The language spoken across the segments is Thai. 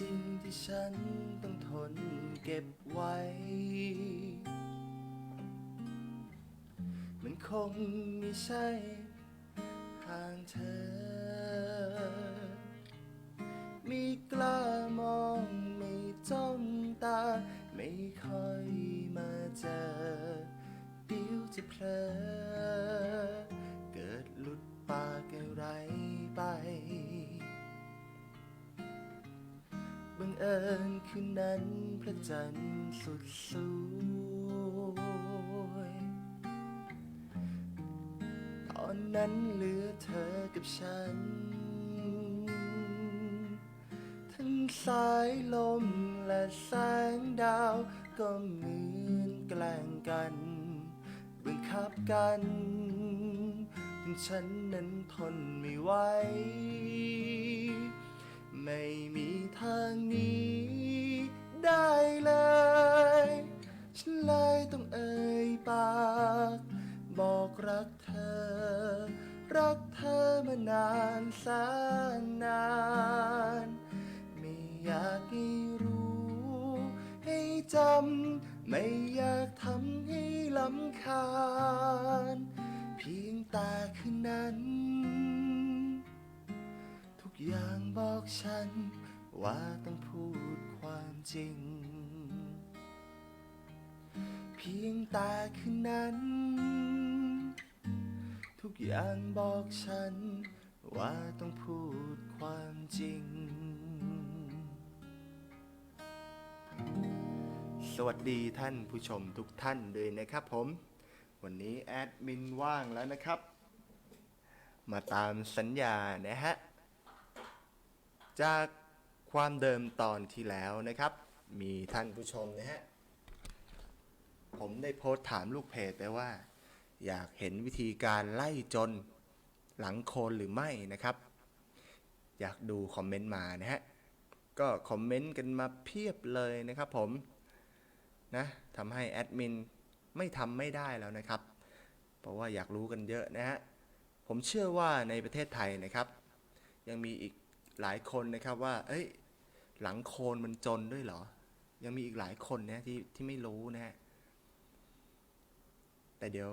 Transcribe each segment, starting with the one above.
จริงที่ฉันต้องทนเก็บไว้ มันคงไม่ใช่ทางเธอ ไม่กล้ามองไม่จ้องตา ไม่ค่อยมาเจอเดี๋ยวจะเพลอ คืนนั้นพระจันทร์สุดสวย ตอนนั้นเหลือเธอกับฉัน ทั้งสายลมและแสงดาวก็เหมือนแกล้งกันบังคับกันจนฉันนั้นทนไม่ไหว เธอมานานแสนนาน ไม่อยากให้รู้ ให้จำ ไม่อยากทำให้ลำคาญ เพียงต่คืนนั้น ทุกอย่างบอกฉัน ว่าต้องพูดความจริง เพียงต่คืนนั้น อย่างบอกฉัน ว่าต้องพูดความจริง สวัสดีท่านผู้ชมทุกท่านเลยนะครับผม วันนี้แอดมินว่างแล้วนะครับ มาตามสัญญานะฮะ จากความเดิมตอนที่แล้วนะครับ มีท่านผู้ชมนะฮะ ผมได้โพสต์ถามลูกเพจไปว่า อยากเห็นวิธีการไล่จนหลังโคนหรือไม่นะครับ อยากดูคอมเมนต์มานะฮะก็คอมเมนต์กันมาเพียบเลยนะครับผมนะทำให้แอดมินไม่ทำไม่ได้แล้วนะครับ เพราะว่าอยากรู้กันเยอะนะฮะผมเชื่อว่าในประเทศไทยนะครับ ยังมีอีกหลายคนนะครับว่า เอ้ย หลังโคนมันจนด้วยเหรอ ยังมีอีกหลายคนนะที่ที่ไม่รู้นะฮะแต่เดี๋ยว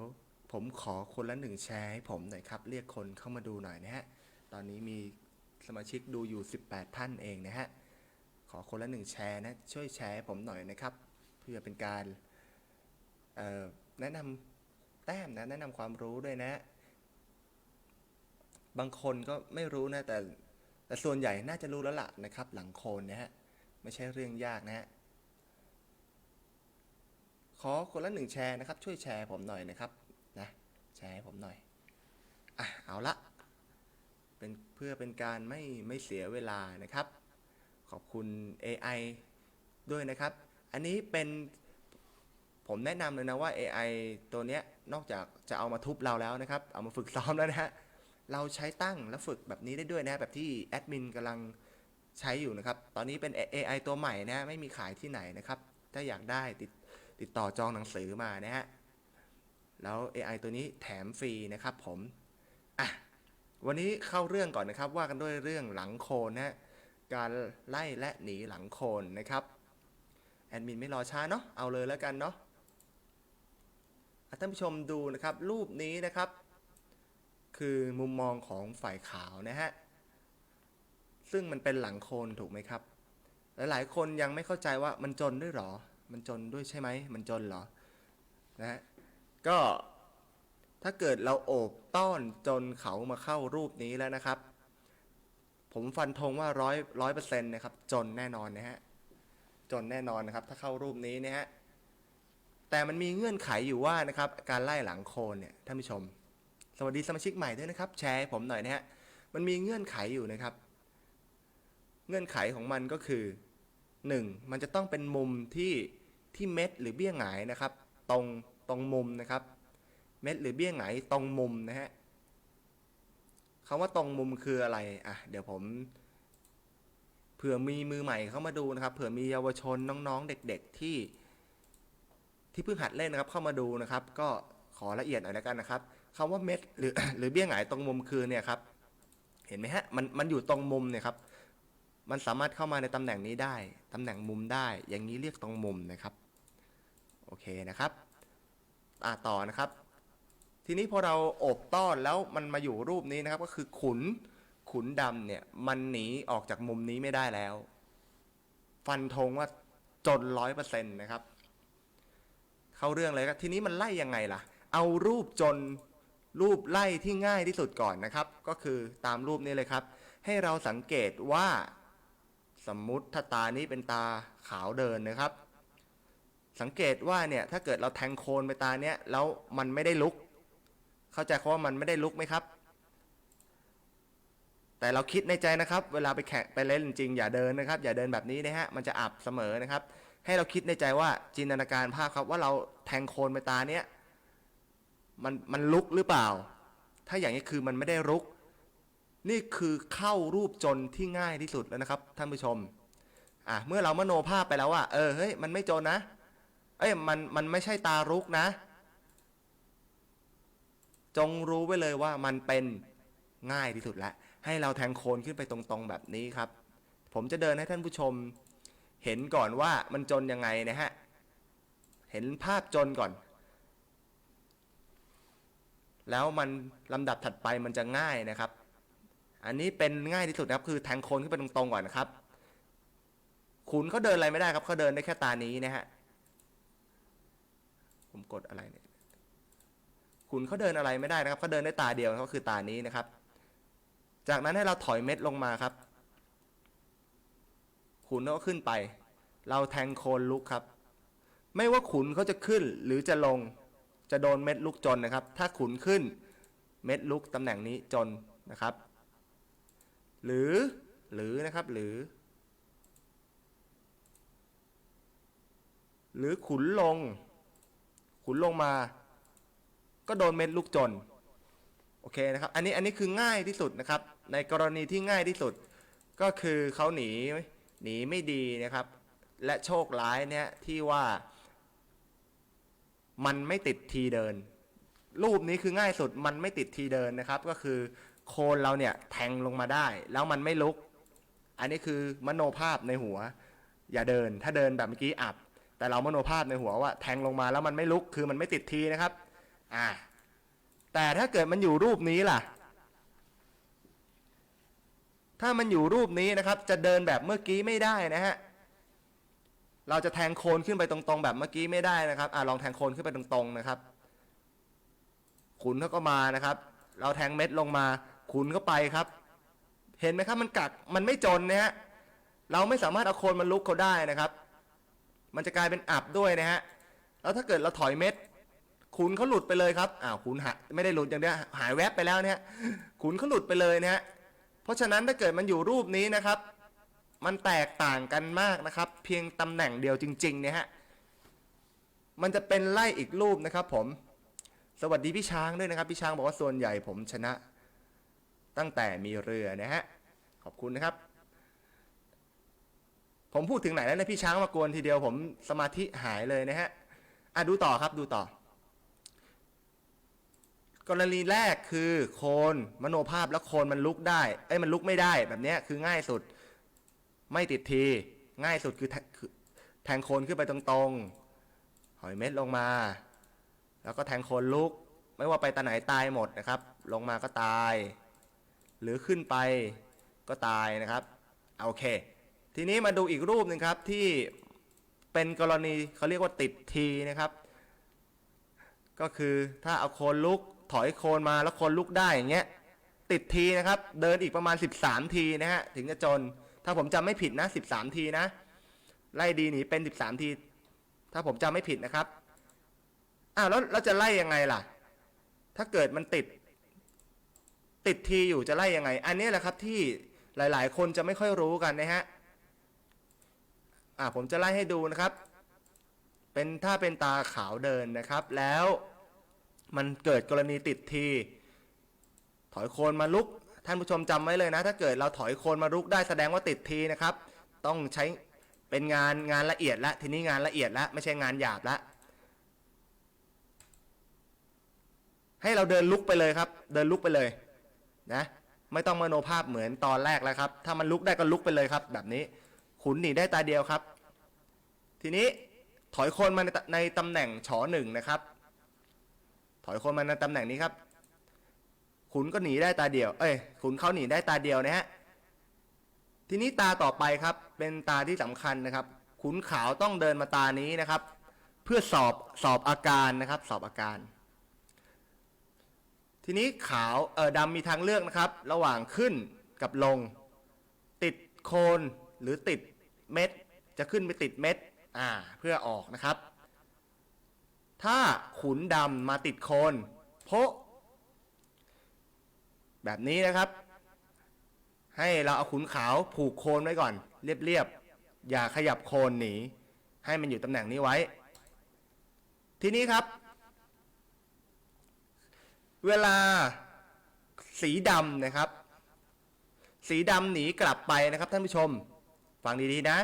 ผมขอคนละหนึ่งแชร์ให้ผมหน่อยครับ เรียกคนเข้ามาดูหน่อยนะฮะ ตอนนี้มีสมาชิกดูอยู่ 18 ท่านเองนะฮะ ขอคนละหนึ่งแชร์นะ ช่วยแชร์ผมหน่อยนะครับ เพื่อเป็นการแนะนำแต้มนะ แนะนำความรู้ด้วยนะ บางคนก็ไม่รู้นะ แต่แต่ส่วนใหญ่น่าจะรู้แล้วล่ะนะครับ หลังโคนนะฮะ ไม่ใช่เรื่องยากนะฮะ ขอคนละหนึ่งแชร์นะครับ ช่วยแชร์ผมหน่อยนะครับ แชร์ให้ผมหน่อย อะ เอาละเป็นเพื่อเป็นการไม่ไม่เสียเวลานะครับ ขอบคุณ AI ด้วยนะครับ อันนี้เป็นผมแนะนำเลยนะว่า AI ตัวเนี้ยนอกจากจะเอามาทุบเราแล้วนะครับ เอามาฝึกซ้อมแล้วนะฮะ เราใช้ตั้งและฝึกแบบนี้ได้ด้วยนะ แบบที่แอดมินกำลังใช้อยู่นะครับ ตอนนี้เป็น AI ตัวใหม่นะไม่มีขายที่ไหนนะครับ ถ้าอยากได้ติดติดต่อจองหนังสือมานะฮะ แล้ว AI ตัวนี้แถมฟรีนะครับผมอะวันนี้เข้าเรื่องก่อนนะครับ ว่ากันด้วยเรื่องหลังโคนนะการไล่และหนีหลังโคนนะครับแอดมินไม่รอช้าเนาะเอาเลยแล้วกันเนาะท่านผู้ชมดูนะครับรูปนี้นะครับ คือมุมมองของฝ่ายขาวนะฮะซึ่งมันเป็นหลังโคนถูกไหมครับ หลายๆคนยังไม่เข้าใจว่ามันจนด้วยหรอ มันจนด้วยใช่ไหมมันจนเหรอนะฮะ ก็ถ้าเกิดเราโอบต้อนจนเขามาเข้ารูปนี้แล้วนะครับ ผมฟันธงว่าร้อยร้อยเปอร์เซ็นต์นะครับ จนแน่นอนนะฮะจนแน่นอนนะครับ ถ้าเข้ารูปนี้นะฮะแต่มันมีเงื่อนไขอยู่ว่านะครับ การไล่หลังโคนเนี่ยท่านผู้ชม สวัสดีสมาชิกใหม่ด้วยนะครับ แชร์ผมหน่อยนะฮะมันมีเงื่อนไขอยู่นะครับ เงื่อนไขของมันก็คือหนึ่งมันจะต้องเป็นมุมที่ที่เม็ดหรือเบี้ยหงายนะครับ ตรง ตรงมุมนะครับ เม็ดหรือเบี้ยหงายตรงมุมนะฮะคำว่าตรงมุมคืออะไรอะเดี๋ยวผมเผื่อมีมือใหม่เข้ามาดูนะครับ เผื่อมีเยาวชนน้องๆ เด็กๆที่ ที่เพิ่งหัดเล่นนะครับเข้ามาดูนะครับ ก็ขอละเอียดหน่อยแล้วกันนะครับคำว่าเม็ดหรือหรือเบี้ยหงายตรงมุมคือเนี่ยครับ เห็นไหมฮะมันมันอยู่ตรงมุมเนี่ยครับ มันสามารถเข้ามาในตำแหน่งนี้ได้ตำแหน่งมุมได้ อย่างนี้เรียกตรงมุมนะครับ โอเคนะครับ อะต่อนะครับ ทีนี้พอเราอบต้อนแล้วมันมาอยู่รูปนี้นะครับ ก็คือขุนขุนดำเนี่ย มันหนีออกจากมุมนี้ไม่ได้แล้ว ฟันธงว่าจนร้อยเปอร์เซ็นต์นะครับ เข้าเรื่องเลยครับทีนี้มันไล่ยังไงล่ะ เอารูปจนรูปไล่ที่ง่ายที่สุดก่อนนะครับ ก็คือตามรูปนี้เลยครับ ให้เราสังเกตว่า สมมุติถ้าตานี้เป็นตาขาวเดินนะครับ สังเกตว่าเนี่ยถ้าเกิดเราแทงโคนไปตาเนี้ยแล้วมันไม่ได้ลุก เข้าใจคำว่ามันไม่ได้ลุกไหมครับ แต่เราคิดในใจนะครับ เวลาไปแข่งไปเล่นจริงอย่าเดินนะครับ อย่าเดินแบบนี้นะฮะมันจะอับเสมอนะครับ ให้เราคิดในใจว่าจินตนาการภาพครับว่าเราแทงโคนไปตาเนี้ยมันมันลุกหรือเปล่า ถ้าอย่างนี้คือมันไม่ได้ลุก นี่คือเข้ารูปจนที่ง่ายที่สุดแล้วนะครับท่านผู้ชมอะเมื่อเรามโนภาพไปแล้วว่าเออเฮ้ยมันไม่จนนะ เอ้ยมันมันไม่ใช่ตารุกนะ จงรู้ไว้เลยว่ามันเป็นง่ายที่สุดแล้วให้เราแทงโคนขึ้นไปตรงๆแบบนี้ครับ ผมจะเดินให้ท่านผู้ชม เห็นก่อนว่ามันจนยังไงนะฮะ เห็นภาพจนก่อน แล้วมันลำดับถัดไปมันจะง่ายนะครับ อันนี้เป็นง่ายที่สุดนะครับ คือแทงโคนขึ้นไปตรงๆก่อนนะครับ ขุนเขาเดินอะไรไม่ได้ครับเขาเดินได้แค่ตานี้นะฮะ ผมกดอะไรเนี่ยขุนเขาเดินอะไรไม่ได้นะครับเขาเดินได้ตาเดียวก็คือตานี้นะครับ จากนั้นให้เราถอยเม็ดลงมาครับ ขุนก็ขึ้นไป เราแทงโคนลุกครับ ไม่ว่าขุนเขาจะขึ้นหรือจะลงจะโดนเม็ดลุกจนนะครับ ถ้าขุนขึ้นเม็ดลุกตำแหน่งนี้จนนะครับ หรือหรือนะครับหรือ หรือขุนลง ขุนลงมา ก็โดนเม็ดลูกจนโอเคนะครับอันนี้อันนี้คือง่ายที่สุดนะครับ ในกรณีที่ง่ายที่สุด ก็คือเขาหนีหนีไม่ดีนะครับ และโชคร้ายเนี่ยที่ว่า มันไม่ติดทีเดิน รูปนี้คือง่ายสุดมันไม่ติดทีเดินนะครับ ก็คือโคนเราเนี่ยแทงลงมาได้ แล้วมันไม่ลุก อันนี้คือมโนภาพในหัว อย่าเดิน ถ้าเดินแบบเมื่อกี้อับ แต่เรามโนภาพในหัวว่าแทงลงมาแล้วมันไม่ลุกคือมันไม่ติดทีนะครับ อ่า แต่ถ้าเกิดมันอยู่รูปนี้ล่ะ ถ้ามันอยู่รูปนี้นะครับ จะเดินแบบเมื่อกี้ไม่ได้นะฮะเราจะแทงโคนขึ้นไปตรงๆ แบบเมื่อกี้ไม่ได้นะครับอ่าลองแทงโคนขึ้นไปตรงๆนะครับ ขุนเขาก็มานะครับ เราแทงเม็ดลงมา ขุนก็ไปครับ เห็นไหมครับมันกักมันไม่จนนะฮะเราไม่สามารถเอาโคนมันลุกเขาได้นะครับ มันจะกลายเป็นอับด้วยนะฮะ แล้วถ้าเกิดเราถอยเม็ดขุนเขาหลุดไปเลยครับอ้าวขุนหายไม่ได้หลุดอย่างเดียวหายแวบไปแล้วเนี่ยขุนเขาหลุดไปเลยนะฮะเพราะฉะนั้นถ้าเกิดมันอยู่รูปนี้นะครับ มันแตกต่างกันมากนะครับ เพียงตำแหน่งเดียวจริงๆเนี่ยฮะมันจะเป็นไล่อีกรูปนะครับ ผม สวัสดีพี่ช้างด้วยนะครับ พี่ช้างบอกว่าส่วนใหญ่ผมชนะ ตั้งแต่มีเรือนะฮะขอบคุณนะครับ ผมพูดถึงไหนแล้วเนะพี่ช้างมากวนทีเดียวผมสมาธิหายเลยนะฮะอะดูต่อครับดูต่อ กรณีแรกคือโคนมโนภาพแล้วโคนมันลุกได้เอ้ยมันลุกไม่ได้แบบเนี้ยคือง่ายสุดไม่ติดที ง่ายสุดคือแทแทงโคนขึ้นไปตรงๆ หอยเม็ดลงมา แล้วก็แทงโคนลุก ไม่ว่าไปตาไหนตายหมดนะครับ ลงมาก็ตาย หรือขึ้นไปก็ตายนะครับเอาโอเค ทีนี้มาดูอีกรูปหนึ่งครับที่เป็นกรณีเขาเรียกว่าติดทีนะครับ ก็คือถ้าเอาโคนลุกถอยโคนมาแล้วโคนลุกได้อย่างเงี้ยติดทีนะครับ เดินอีกประมาณ 13 ทีนะฮะถึงจะจน ถ้าผมจำไม่ผิดนะ 13 ทีนะ ไล่ดีหนีเป็น 13 ที ถ้าผมจำไม่ผิดนะครับอ้าวแล้วเราจะไล่ยังไงล่ะ ถ้าเกิดมันติด ติดทีอยู่จะไล่ยังไง อันนี้แหละครับที่หลาย ๆ คนจะไม่ค่อยรู้กันนะฮะ อ่าผมจะไล่ให้ดูนะครับ เป็นถ้าเป็นตาขาวเดินนะครับ แล้วมันเกิดกรณีติดที ถอยโคนมาลุก ท่านผู้ชมจำไว้เลยนะ ถ้าเกิดเราถอยโคนมาลุกได้แสดงว่าติดทีนะครับ ต้องใช้เป็นงานงานละเอียดละทีนี้งานละเอียดละไม่ใช่งานหยาบละให้เราเดินลุกไปเลยครับ เดินลุกไปเลยนะ ไม่ต้องมโนภาพเหมือนตอนแรกแล้วครับ ถ้ามันลุกได้ก็ลุกไปเลยครับ แบบนี้ ขุนหนีได้ตาเดียวครับ ทีนี้ถอยโคนมาในในตำแหน่งฉอหนึ่งนะครับ ถอยโคนมาในตำแหน่งนี้ครับ ขุนก็หนีได้ตาเดียว เอ้ย ขุนเขาหนีได้ตาเดียวนะฮะ ทีนี้ตาต่อไปครับ เป็นตาที่สำคัญนะครับ ขุนขาวต้องเดินมาตานี้นะครับ เพื่อสอบสอบอาการนะครับ สอบอาการ ทีนี้ขาวเออดำมีทางเลือกนะครับ ระหว่างขึ้นกับลง ติดโคนหรือติด เม็ด จะขึ้นไปติดเม็ดอ่าเพื่อออกนะครับ ถ้าขุนดำมาติดโคนโพะแบบนี้นะครับ ให้เราเอาขุนขาวผูกโคนไว้ก่อน เรียบๆอย่าขยับโคนหนีให้มันอยู่ตำแหน่งนี้ไว้ ทีนี้ครับ เวลาสีดำนะครับ สีดำหนีกลับไปนะครับท่านผู้ชม ฟังดีๆนะ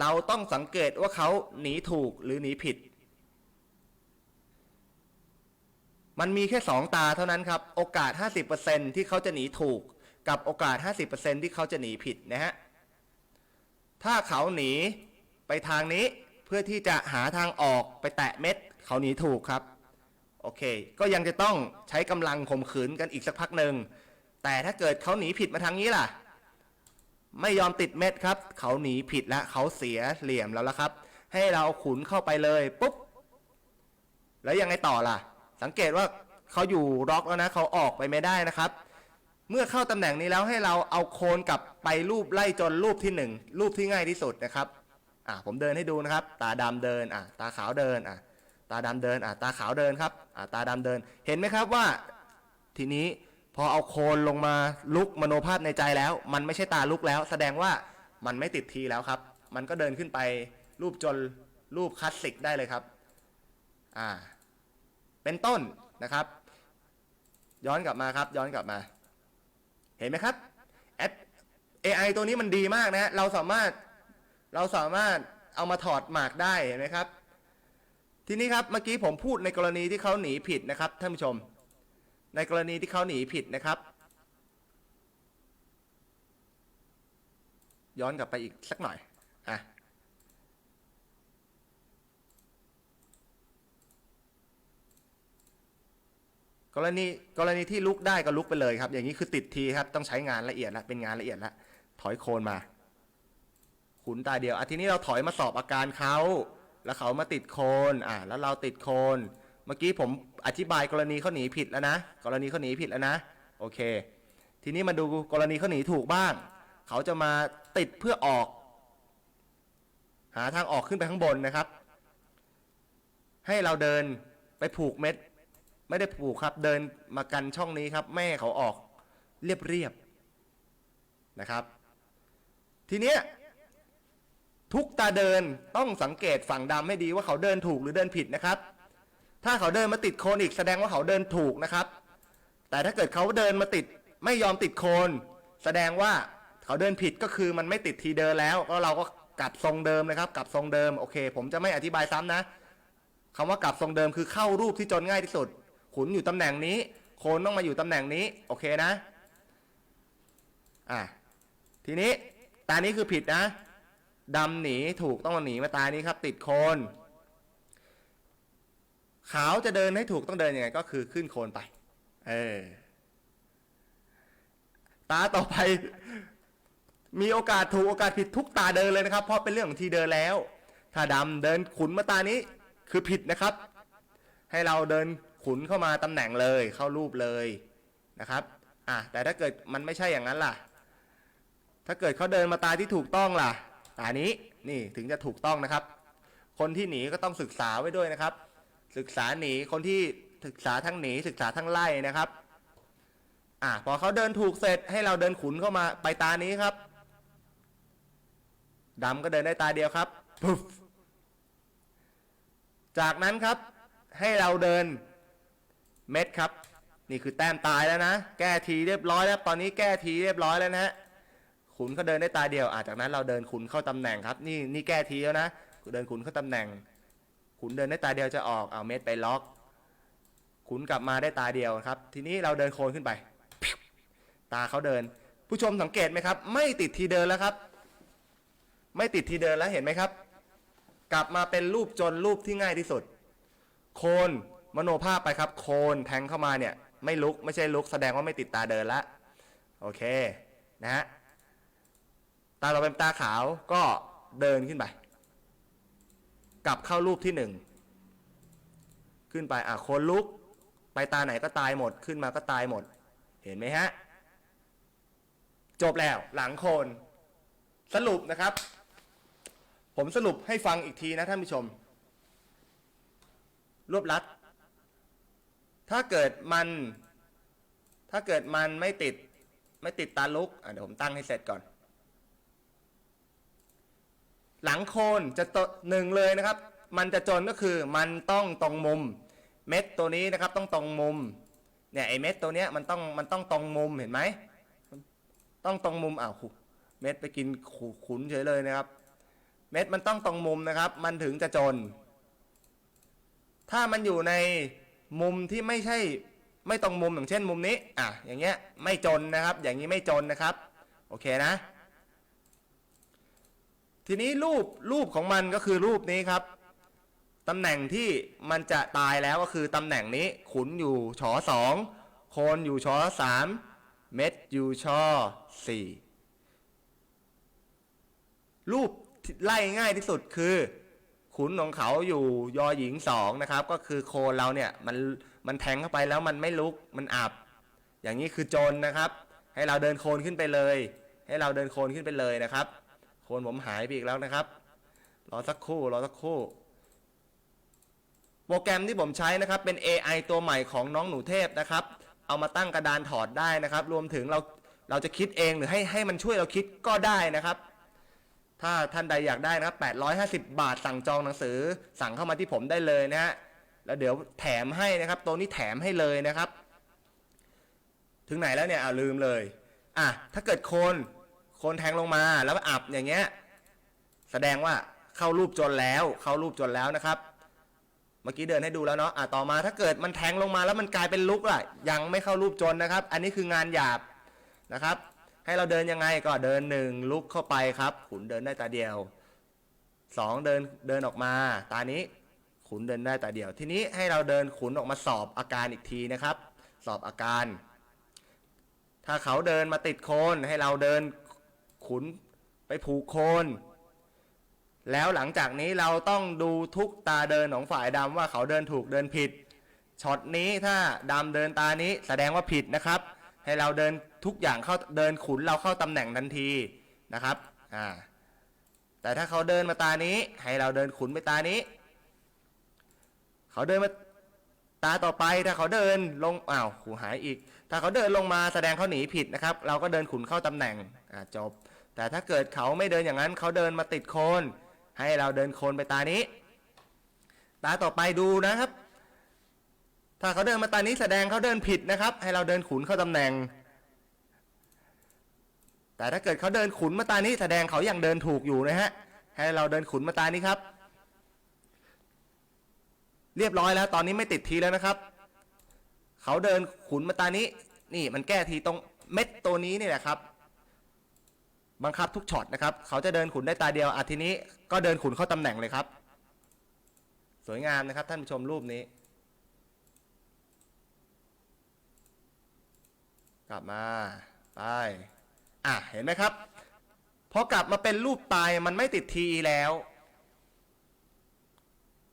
เราต้องสังเกตว่าเขาหนีถูกหรือหนีผิด มันมีแค่สองตาเท่านั้นครับ โอกาส 50%ที่เขาจะหนีถูก กับโอกาส 50%ที่เขาจะหนีผิดนะฮะ ถ้าเขาหนีไปทางนี้เพื่อที่จะหาทางออกไปแตะเม็ดเขาหนีถูกครับ โอเค ก็ยังจะต้องใช้กำลังข่มขืนกันอีกสักพักหนึ่งแต่ถ้าเกิดเขาหนีผิดมาทางนี้ล่ะ ไม่ยอมติดเม็ดครับ เขาหนีผิดแล้วเขาเสียเหลี่ยมแล้วละครับ ให้เราขุนเข้าไปเลยปุ๊บ แล้วยังไงต่อล่ะ สังเกตว่าเขาอยู่ร็อกแล้วนะเขาออกไปไม่ได้นะครับ เมื่อเข้าตำแหน่งนี้แล้วให้เราเอาโคนกลับไปรูปไล่จนรูปที่หนึ่งรูปที่ง่ายที่สุดนะครับอ่าผมเดินให้ดูนะครับ ตาดำเดินอ่าตาขาวเดินอ่าตาดำเดินอ่าตาขาวเดินครับอ่าตาดำเดิน เห็นไหมครับว่า ทีนี้ พอเอาโคนลงมาลุกมโนภาพในใจแล้ว มันไม่ใช่ตาลุกแล้ว แสดงว่ามันไม่ติดทีแล้วครับ มันก็เดินขึ้นไปรูปจนรูปคลาสสิกได้เลยครับอ่าเป็นต้นนะครับ ย้อนกลับมาครับ ย้อนกลับมา เห็นไหมครับแอป AI ตัวนี้มันดีมากนะฮะเราสามารถเราสามารถเอามาถอดหมากได้เห็นไหมครับ ทีนี้ครับเมื่อกี้ผมพูดในกรณีที่เขาหนีผิดนะครับท่านผู้ชม ในกรณีที่เขาหนีผิดนะครับ ย้อนกลับไปอีกสักหน่อยอะกรณีกรณีที่ลุกได้ก็ลุกไปเลยครับ อย่างนี้คือติดทีครับ ต้องใช้งานละเอียดละเป็นงานละเอียดละถอยโคนมา ขุนตาเดียวอะทีนี้เราถอยมาสอบอาการเขาแล้วเขามาติดโคนอะแล้วเราติดโคน เมื่อกี้ผมอธิบายกรณีเขาหนีผิดแล้วนะ กรณีเขาหนีผิดแล้วนะ โอเค ทีนี้มาดูกรณีเขาหนีถูกบ้าง เขาจะมาติดเพื่อออก หาทางออกขึ้นไปข้างบนนะครับ ให้เราเดินไปผูกเม็ด ไม่ได้ผูกครับ เดินมากันช่องนี้ครับ แม่เขาออกเรียบๆนะครับ ทีเนี้ยทุกตาเดินต้องสังเกตฝั่งดำให้ดีว่าเขาเดินถูกหรือเดินผิดนะครับ ถ้าเขาเดินมาติดโคนอีกแสดงว่าเขาเดินถูกนะครับ แต่ถ้าเกิดเขาเดินมาติดไม่ยอมติดโคน แสดงว่าเขาเดินผิดก็คือมันไม่ติดทีเดินแล้ว ก็เราก็กลับทรงเดิมนะครับกลับทรงเดิมโอเค ผมจะไม่อธิบายซ้ำนะคำว่ากลับทรงเดิมคือเข้ารูปที่จนง่ายที่สุด ขุนอยู่ตำแหน่งนี้ โคนต้องมาอยู่ตำแหน่งนี้โอเคนะอะทีนี้ตานี้คือผิดนะดำหนีถูกต้องมาหนีมาตานี้ครับ ติดโคน ขาวจะเดินให้ถูกต้องเดินยังไงก็คือขึ้นโคนไป เออ ตาต่อไป มีโอกาสถูกโอกาสผิดทุกตาเดินเลยนะครับ เพราะเป็นเรื่องของทีเดินแล้ว ถ้าดำเดินขุนมาตานี้คือผิดนะครับ ให้เราเดินขุนเข้ามาตำแหน่งเลย เข้ารูปเลยนะครับ อะแต่ถ้าเกิดมันไม่ใช่อย่างนั้นล่ะ ถ้าเกิดเขาเดินมาตาที่ถูกต้องล่ะตานี้นี่ถึงจะถูกต้องนะครับ คนที่หนีก็ต้องศึกษาไว้ด้วยนะครับ ศึกษาหนีคนที่ศึกษาทั้งหนีศึกษาทั้งไล่นะครับ อะพอเขาเดินถูกเสร็จให้เราเดินขุนเข้ามาไปตานี้ครับดำก็เดินได้ตาเดียวครับปุ๊บจากนั้นครับให้เราเดินเม็ดครับ นี่คือแต้มตายแล้วนะ แก้ทีเรียบร้อยแล้ว ตอนนี้แก้ทีเรียบร้อยแล้วนะฮะขุนเขาเดินได้ตาเดียวอะจากนั้นเราเดินขุนเข้าตำแหน่งครับ นี่นี่แก้ทีแล้วนะ เดินขุนเข้าตำแหน่ง ขุนเดินได้ตาเดียวจะออกเอาเม็ดไปล็อก ขุนกลับมาได้ตาเดียวครับ ทีนี้เราเดินโคนขึ้นไป ตาเขาเดิน ผู้ชมสังเกตไหมครับ ไม่ติดทีเดินแล้วครับ ไม่ติดทีเดินแล้วเห็นไหมครับ กลับมาเป็นรูปจนรูปที่ง่ายที่สุด โคนมโนภาพไปครับ โคนแทงเข้ามาเนี่ย ไม่ลุกไม่ใช่ลุกแสดงว่าไม่ติดตาเดินละโอเคนะฮะตาเราเป็นตาขาวก็เดินขึ้นไป กลับเข้ารูปที่หนึ่งขึ้นไปอะโคนลุก ไปตาไหนก็ตายหมดขึ้นมาก็ตายหมด เห็นไหมฮะ จบแล้วหลังโคนสรุปนะครับ ผมสรุปให้ฟังอีกทีนะท่านผู้ชม รวบลัด ถ้าเกิดมัน ถ้าเกิดมันไม่ติดไม่ติดตาลุกอะเดี๋ยวผมตั้งให้เสร็จก่อน หลังโคนจะตหนึ่งเลยนะครับ มันจะจนก็คือมันต้องตรงมุม เม็ดตัวนี้นะครับต้องตรงมุมเนี่ยไอเม็ดตัวเนี้ยมันต้องมันต้องตรงมุมเห็นไหมต้องตรงมุมอ้าวขุเม็ดไปกินขูขุนเฉยเลยนะครับ เม็ดมันต้องตรงมุมนะครับ มันถึงจะจน ถ้ามันอยู่ในมุมที่ไม่ใช่ไม่ตรงมุมอย่างเช่นมุมนี้อะอย่างเงี้ยไม่จนนะครับ อย่างนี้ไม่จนนะครับ โอเคนะ ทีนี้รูปรูปของมันก็คือรูปนี้ครับตำแหน่งที่มันจะตายแล้วก็คือตำแหน่งนี้ขุนอยู่ชอสองโคนอยู่ชอสามเม็ดอยู่ชอสี่รูปไล่ง่ายที่สุดคือ ขุนของเขาอยู่ยอหญิงสองนะครับ ก็คือโคนเราเนี่ยมันมันแทงเข้าไปแล้วมันไม่ลุกมันอับ อย่างนี้คือจนนะครับ ให้เราเดินโคนขึ้นไปเลย ให้เราเดินโคนขึ้นไปเลยนะครับ โคนผมหายไปอีกแล้วนะครับ รอสักครู่ รอสักครู่ โปรแกรมที่ผมใช้นะครับ เป็น AI ตัวใหม่ของน้องหนูเทพนะครับ เอามาตั้งกระดานถอดได้นะครับ รวมถึงเรา เราจะคิดเองหรือให้ให้มันช่วยเราคิดก็ได้นะครับ ถ้าท่านใดอยากได้นะครับ 850 บาทสั่งจองหนังสือ สั่งเข้ามาที่ผมได้เลยนะฮะ แล้วเดี๋ยวแถมให้นะครับ ตัวนี้แถมให้เลยนะครับ ถึงไหนแล้วเนี่ยอ่าลืมเลย อะ ถ้าเกิดโคน คนแทงลงมาแล้วอับอย่างเงี้ยแสดงว่าเข้ารูปจนแล้วเข้ารูปจนแล้วนะครับ เมื่อกี้เดินให้ดูแล้วเนาะอะต่อมาถ้าเกิดมันแทงลงมาแล้วมันกลายเป็นลุกล่ะ ยังไม่เข้ารูปจนนะครับ อันนี้คืองานหยาบนะครับ ให้เราเดินยังไงก็เดินหนึ่งลุกเข้าไปครับ ขุนเดินได้ตาเดียวสองเดินเดินออกมา ตานี้ขุนเดินได้ตาเดียว ทีนี้ให้เราเดินขุนออกมาสอบอาการอีกทีนะครับ สอบอาการ ถ้าเขาเดินมาติดโคนให้เราเดิน ขุนไปผูกโคน แล้วหลังจากนี้เราต้องดูทุกตาเดินของฝ่ายดำว่าเขาเดินถูกเดินผิดช็อตนี้ถ้าดำเดินตานี้แสดงว่าผิดนะครับ ให้เราเดินทุกอย่างเข้าเดินขุนเราเข้าตำแหน่งทันทีนะครับอ่าแต่ถ้าเขาเดินมาตานี้ให้เราเดินขุนไปตานี้ เขาเดินมาตาต่อไปถ้าเขาเดินลงอ้าวหูหายอีก ถ้าเขาเดินลงมาแสดงเขาหนีผิดนะครับ เราก็เดินขุนเข้าตำแหน่งอ่าจบ แต่ถ้าเกิดเขาไม่เดินอย่างนั้นเขาเดินมาติดโคน ให้เราเดินโคนไปตานี้ ตาต่อไปดูนะครับ ถ้าเขาเดินมาตานี้แสดงเขาเดินผิดนะครับ ให้เราเดินขุนเข้าตำแหน่ง แต่ถ้าเกิดเขาเดินขุนมาตานี้แสดงเขายังเดินถูกอยู่นะฮะให้เราเดินขุนมาตานี้ครับ เรียบร้อยแล้วตอนนี้ไม่ติดทีแล้วนะครับ เขาเดินขุนมาตานี้ นี่มันแก้ทีตรงเม็ดตัวนี้นี่แหละครับ บังคับทุกช็อตนะครับ เขาจะเดินขุนได้ตาเดียวอาทีนี้ก็เดินขุนเข้าตำแหน่งเลยครับ สวยงามนะครับ ท่านผู้ชมรูปนี้ กลับมาไปอะเห็นไหมครับพอกลับมาเป็นรูปตายมันไม่ติดทีแล้ว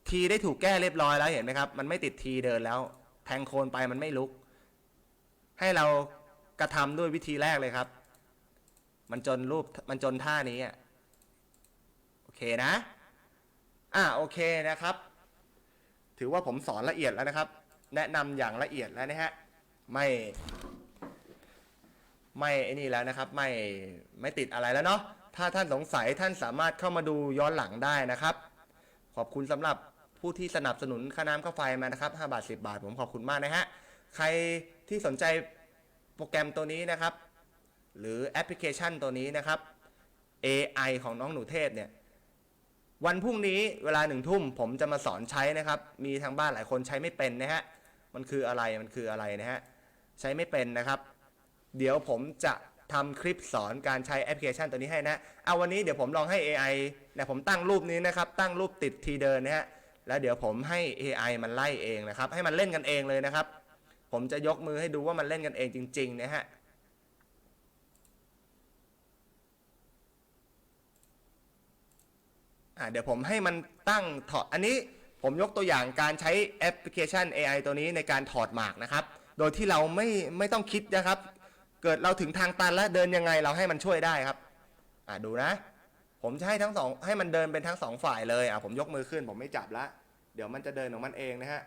ทีได้ถูกแก้เรียบร้อยแล้วเห็นไหมครับ มันไม่ติดทีเดินแล้ว แทงโคนไปมันไม่ลุก ให้เรากระทำด้วยวิธีแรกเลยครับ มันจนรูปมันจนท่านี้อะโอเคนะ อะโอเคนะครับ ถือว่าผมสอนละเอียดแล้วนะครับ แนะนำอย่างละเอียดแล้วนะฮะไม่ไม่ไอ้นี่แล้วนะครับ ไม่ไม่ติดอะไรแล้วเนาะถ้าท่านสงสัยท่านสามารถเข้ามาดูย้อนหลังได้นะครับ ขอบคุณสำหรับผู้ที่สนับสนุนค่าน้ำค่าไฟมานะครับ5บาท 10 บาท ผมขอบคุณมากนะฮะ ใครที่สนใจโปรแกรมตัวนี้นะครับ หรือแอปพลิเคชันตัวนี้นะครับ AI ของน้องหนูเทพเนี่ยวันพรุ่งนี้เวลาหนึ่งทุ่มผมจะมาสอนใช้นะครับ มีทางบ้านหลายคนใช้ไม่เป็นนะฮะมันคืออะไรมันคืออะไรนะฮะใช้ไม่เป็นนะครับ เดี๋ยวผมจะทำคลิปสอนการใช้แอปพลิเคชันตัวนี้ให้นะเอาวันนี้เดี๋ยวผมลองให้ AI เนี่ยผมตั้งรูปนี้นะครับ ตั้งรูปติดทีเดินนะฮะแล้วเดี๋ยวผมให้ AI มันไล่เองนะครับ ให้มันเล่นกันเองเลยนะครับ ผมจะยกมือให้ดูว่ามันเล่นกันเองจริงๆนะฮะ อะเดี๋ยวผมให้มันตั้งถอดอันนี้ผมยกตัวอย่างการใช้แอปพลิเคชัน AI ตัวนี้ในการถอดหมากนะครับ โดยที่เราไม่ไม่ต้องคิดนะครับ เกิดเราถึงทางตันแล้วเดินยังไงเราให้มันช่วยได้ครับอะดูนะ ผมจะให้ทั้งสองให้มันเดินเป็นทั้งสองฝ่ายเลยอะผมยกมือขึ้น ผมไม่จับละเดี๋ยวมันจะเดินของมันเองนะฮะ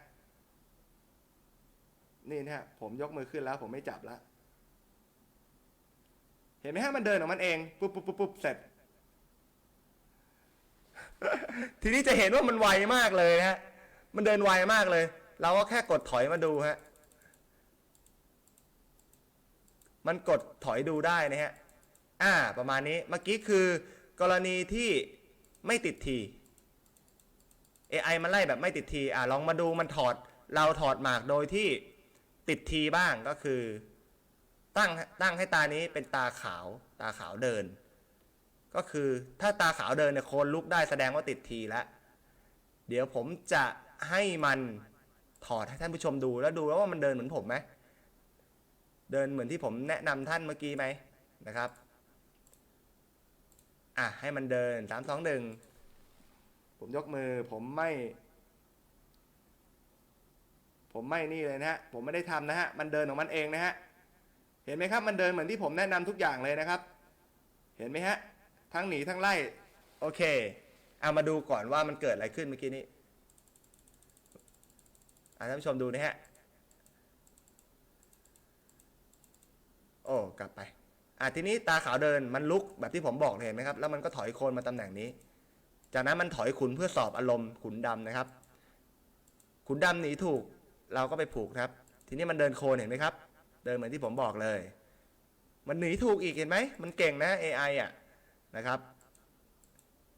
นี่นะฮะผมยกมือขึ้นแล้ว ผมไม่จับละเห็นไหมฮะมันเดินของมันเองปุ๊บปุ๊บปุ๊บปุ๊บเสร็จ ทีนี้จะเห็นว่ามันไวมากเลยนะฮะ มันเดินไวมากเลย เราก็แค่กดถอยมาดูฮะ มันกดถอยดูได้นะฮะ อ่า ประมาณนี้ เมื่อกี้คือกรณีที่ไม่ติดที AI มันไล่แบบไม่ติดที อ่าลองมาดูมันถอด เราถอดหมากโดยที่ติดทีบ้างก็คือ ตั้งตั้งให้ตานี้เป็นตาขาว ตาขาวเดิน ก็คือถ้าตาขาวเดินเนี่ยโคนลุกได้แสดงว่าติดทีแล้วเดี๋ยวผมจะให้มันถอดให้ท่านผู้ชมดูแล้วดูแล้วว่ามันเดินเหมือนผมไหมเดินเหมือนที่ผมแนะนำท่านเมื่อกี้ไหมนะครับอะให้มันเดินสามสองหนึ่งผมยกมือผมไม่ ผมไม่นี่เลยนะฮะผมไม่ได้ทำนะฮะมันเดินของมันเองนะฮะเห็นไหมครับมันเดินเหมือนที่ผมแนะนำทุกอย่างเลยนะครับ เห็นไหมฮะ ทั้งหนีทั้งไล่ โอเค เอามาดูก่อนว่ามันเกิดอะไรขึ้นเมื่อกี้นี้อะท่านผู้ชมดูนะฮะ โอ้ กลับไป อะทีนี้ตาขาวเดินมันลุกแบบที่ผมบอกเลยเห็นไหมครับ แล้วมันก็ถอยโคนมาตำแหน่งนี้ จากนั้นมันถอยขุนเพื่อสอบอารมณ์ขุนดำนะครับ ขุนดำหนีถูก เราก็ไปผูกครับ ทีนี้มันเดินโคนเห็นไหมครับ เดินเหมือนที่ผมบอกเลย มันหนีถูกอีกเห็นไหม มันเก่งนะ AI อะ นะครับ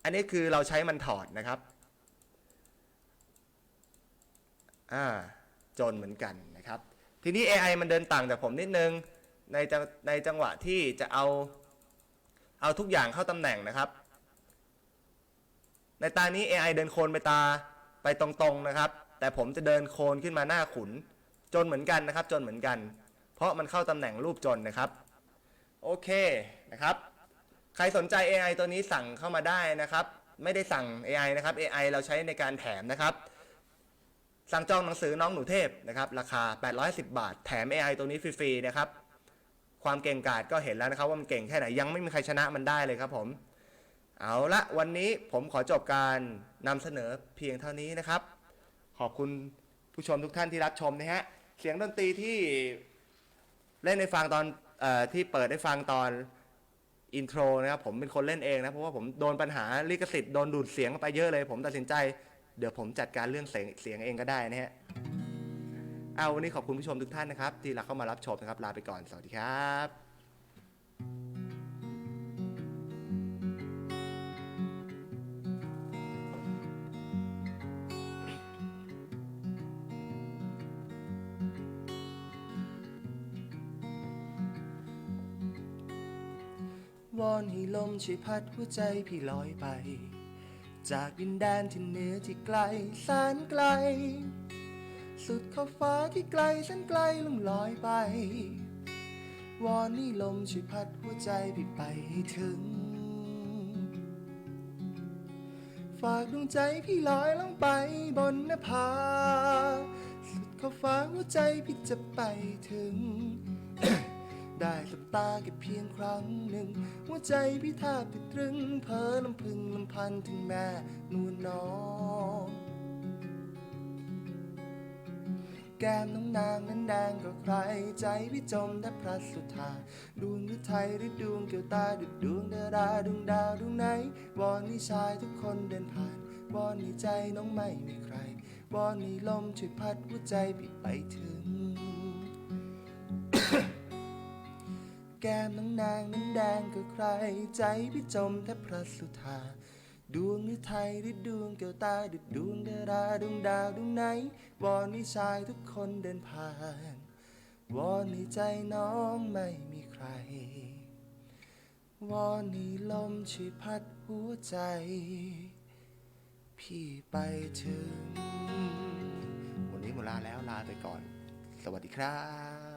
อันนี้คือเราใช้มันถอดนะครับอ่าจนเหมือนกันนะครับ ทีนี้ AI มันเดินต่างจากผมนิดนึงในจในจังหวะที่จะเอาเอาทุกอย่างเข้าตำแหน่งนะครับ ในตานี้ AI เดินโคนไปตาไปตรงๆนะครับ แต่ผมจะเดินโคนขึ้นมาหน้าขุน จนเหมือนกันนะครับ จนเหมือนกัน เพราะมันเข้าตำแหน่งรูปจนนะครับ โอเคนะครับ ใครสนใจ AI ตัวนี้สั่งเข้ามาได้นะครับ ไม่ได้สั่ง AI นะครับ AI เราใช้ในการแถมนะครับ สั่งจองหนังสือน้องหนูเทพนะครับ ราคา 810 บาท แถม AI ตัวนี้ฟรีๆนะครับ ความเก่งกาจก็เห็นแล้วนะครับว่ามันเก่งแค่ไหน ยังไม่มีใครชนะมันได้เลยครับผม เอาละวันนี้ผมขอจบการนำเสนอเพียงเท่านี้นะครับ ขอบคุณผู้ชมทุกท่านที่รับชมนะฮะ เสียงดนตรีที่เล่นในฟังตอนอที่เปิดได้ฟังตอน อินโทรนะครับผมเป็นคนเล่นเองนะเพราะว่าผมโดนปัญหาลิขสิทธิ์โดนดูดเสียงไปเยอะเลย ผมตัดสินใจ เดี๋ยวผมจัดการเรื่องเสียงเสียงเองก็ได้นะฮะเอาวันนี้ขอบคุณผู้ชมทุกท่านนะครับ ที่รักเข้ามารับชมนะครับลาไปก่อนสวัสดีครับ วอนให้ลมช่วยพัดหัวใจพี่ลอยไป จากดินแดนที่เหนือที่ไกลแสนไกล สุดขอบฟ้าที่ไกลแสนไกลลุ่มลอยไป วอนให้ลมช่วยพัดหัวใจพี่ไปให้ถึง ฝากดวงใจพี่ลอยลงไปบนนภา สุดขอบฟ้าหัวใจพี่จะไปถึง ได้สบตาแค่เพียงครั้งหนึ่ง หัวใจพี่แทบติดตรึงเพ้อลำพึงลำพันถึงแม่นวลน้องแก้มน้องนางนั้นแดงกว่าใคร ใจพี่จมแทบพระสุธาดวงหรือไทยหรือดวงแก้วตาดุดดวงดาราดวงดาวดวงไหนวอนให้ชายทุกคนเดินผ่านวอนให้ใจน้องไม่มีใครวอนให้ลมช่วยพัดหัวใจพี่ไปถึง แก้มน้องนางนั้นแดงกว่ใคร ใจพี่จมแทบพระสุธา ดวงหรืไทยหรืดวงเก้วตาดุดดวงดาราดวงดาวดวงไหนวอนให้ชายทุกคนเดินผ่านวอนให้ใจน้องไม่มีใคร วอนให้ลมช่วยพัดหัวใจ พี่ไปถึง วันนี้เวลาแล้วลาไปก่อน สวัสดีครับ